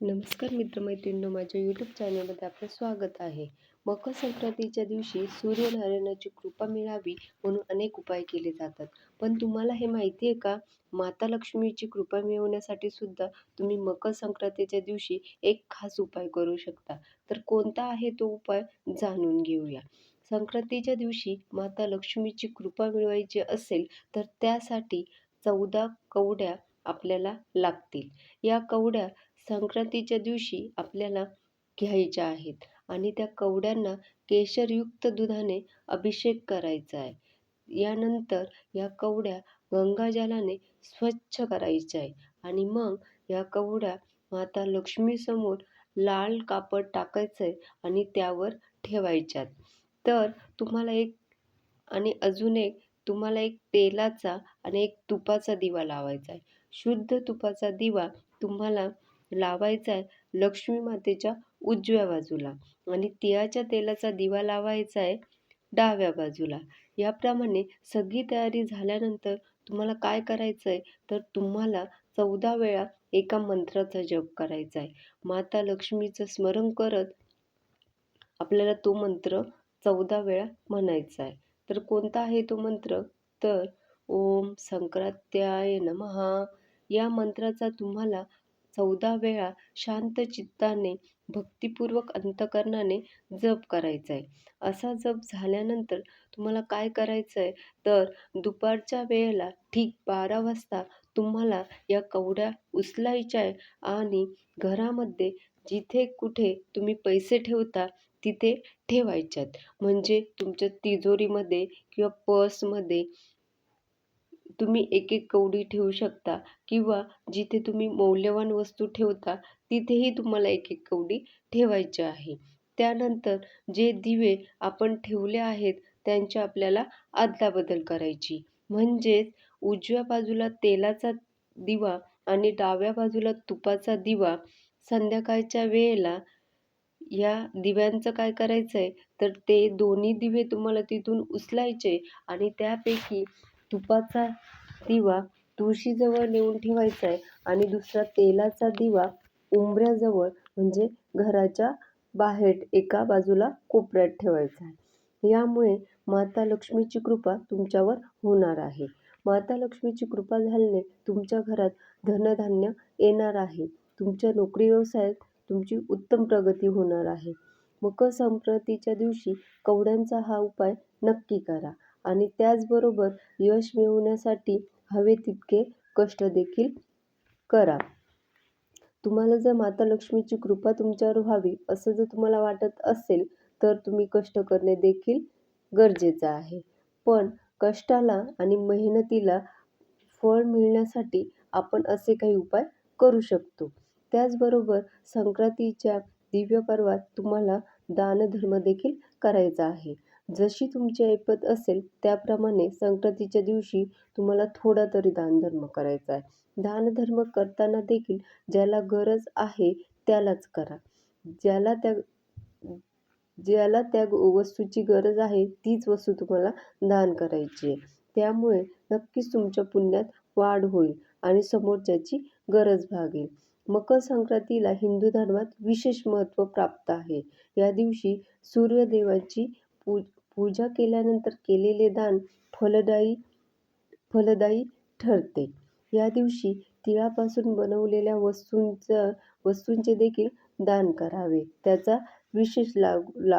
नमस्कार मित्रमैत्रिणींनो माझ्या यूट्यूब चॅनलमध्ये आपलं स्वागत आहे. मकर संक्रांतीच्या दिवशी सूर्यनारायणाची कृपा मिळावी म्हणून अनेक उपाय केले जातात. पण तुम्हाला हे माहिती आहे का? माता लक्ष्मीची कृपा मिळवण्यासाठी सुद्धा तुम्ही मकर संक्रांतीच्या दिवशी एक खास उपाय करू शकता. तर कोणता आहे तो उपाय जाणून घेऊया. संक्रांतीच्या दिवशी माता लक्ष्मीची कृपा मिळवायची असेल तर त्यासाठी चौदा कवड्या आपल्याला लागतील. या कवड्या संक्रांतीच्या दिवशी आपल्याला घ्यायच्या आहेत आणि त्या कवड्यांना केशरयुक्त दुधाने अभिषेक करायचा आहे. यानंतर या कवड्या गंगाजलाने स्वच्छ करायच्या आहे आणि मग या कवड्या माता लक्ष्मीसमोर लाल कापड टाकायचं आहे आणि त्यावर ठेवायच्यात तर तुम्हाला एक आणि अजून एक तुम्हाला एक तेलाचा आणि एक तुपाचा दिवा लावायचा आहे. शुद्ध तुपाचा दिवा तुम्हाला लावायचा आहे. लक्ष्मी मातेच्या उजव्या बाजूला आणि तिळाच्या तेलाचा दिवा लावायचा आहे डाव्या बाजूला. याप्रमाणे सगळी तयारी झाल्यानंतर तुम्हाला काय करायचं आहे तर तुम्हाला चौदा वेळा एका मंत्राचा जप करायचा आहे. माता लक्ष्मीचं स्मरण करत आपल्याला तो मंत्र चौदा वेळा म्हणायचा आहे. तर कोणता आहे तो मंत्र? तर ओम संक्रात्याय नमहा या मंत्राचा तुम्हाला चौदा वेळा शांत चित्ताने भक्तिपूर्वक अंतकरणाने जप करायचा आहे असा जप झाल्यानंतर तुम्हाला काय करायचं आहे तर दुपारच्या वेळेला ठीक बारा वाजता तुम्हाला या कवड्या उचलायच्या आहे आणि घरामध्ये जिथे कुठे तुम्ही पैसे ठेवता तिथे ठेवायच्यात. म्हणजे तुमच्या तिजोरीमध्ये किंवा पर्समध्ये तुम्ही एक एक कवडी ठेवू शकता किंवा जिथे तुम्ही मौल्यवान वस्तू ठेवता तिथेही तुम्हाला एक एक कवडी ठेवायची आहे. त्यानंतर जे दिवे आपण ठेवले आहेत त्यांच्या आपल्याला अदलाबदल करायची. म्हणजेच उजव्या बाजूला तेलाचा दिवा आणि डाव्या बाजूला तुपाचा दिवा संध्याकाळच्या वेळेला या दिव्यांचं काय करायचं आहे तर ते दोन्ही दिवे तुम्हाला तिथून उचलायचे आणि त्यापैकी तुपाचा दिवा तुळशीजवळ नेऊन ठेवायचा आहे आणि दुसरा तेलाचा दिवा उंबऱ्याजवळ म्हणजे घराच्या बाहेर एका बाजूला कोपऱ्यात ठेवायचा आहे यामुळे माता लक्ष्मीची कृपा तुमच्यावर होणार आहे. माता लक्ष्मीची कृपा झाल्याने तुमच्या घरात धनधान्य येणार आहे. तुमच्या नोकरी व्यवसायात तुमची उत्तम प्रगती होणार आहे. मकर संक्रांतीच्या दिवशी कवड्यांचा हा उपाय नक्की करा. आणि त्याचबरोबर यश मिळवण्यासाठी हवे तितके कष्ट देखील करा. तुम्हाला जर माता लक्ष्मीची कृपा तुमच्यावर व्हावी असं जर तुम्हाला वाटत असेल तर तुम्ही कष्ट करणे देखील गरजेचं आहे. पण कष्टाला आणि मेहनतीला फळ मिळण्यासाठी आपण असे काही उपाय करू शकतो. त्याचबरोबर संक्रांतीच्या दिव्य पर्वात तुम्हाला दानधर्म देखील करायचा आहे. जशी तुमची ऐपत असेल त्याप्रमाणे संक्रांतीच्या दिवशी तुम्हाला थोडा तरी दानधर्म करायचा आहे. दानधर्म करताना देखील ज्याला गरज आहे त्यालाच करा. ज्याला त्या ज्याला त्या वस्तूची गरज आहे तीच वस्तू तुम्हाला दान करायची आहे. त्यामुळे नक्कीच तुमच्या पुण्यात वाढ होईल आणि समोरच्याची गरज भागेल. मकर संक्रांतीला हिंदू धर्मात विशेष महत्त्व प्राप्त आहे. या दिवशी सूर्यदेवाची पू पूजा केल्यानंतर केलेले दान फलदायी फलदायी ठरते. या दिवशी तिळापासून बनवलेल्या वस्तूंचं वस्तूंचे देखील दान करावे. त्याचा विशेष लाभ लाभ